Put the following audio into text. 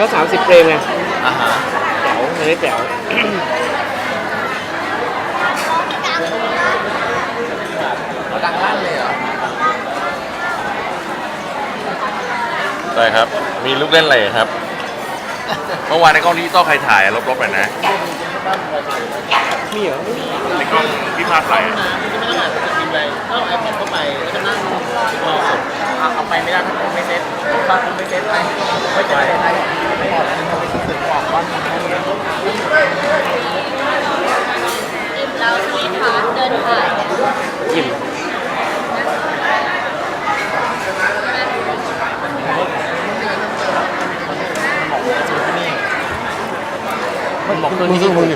ก็ 30เฟรมไงอ่าฮะแจ๋วอันนี้แจ๋วเราดังลั่นเลยเหรอใช่ครับ มีลูกเล่นอะไรครับ เมื่อวานในกล้องดิจิตอลใครถ่ายอะลบๆหน่อยนะ มีเหรอในกล้องที่ภาพถ่ายอะไม่ต้องอ่านสคริปต์เลยต้องเอาไอแพดเข้าไปแล้วก็นั่งรอสดเอาไปไม่ได้ถ้าคุณไม่เซ็ตถ้าคุณไม่เซ็ตไปไม่จะได้ได้ไม่ออกแล้วมันเป็นสื่อออกบ้านของเขาเลย อิ่มแล้วใช่ไหมคะเดินถ่ายเนี่ย อิ่ม มันบอกตัวมึงนี้สู้มึง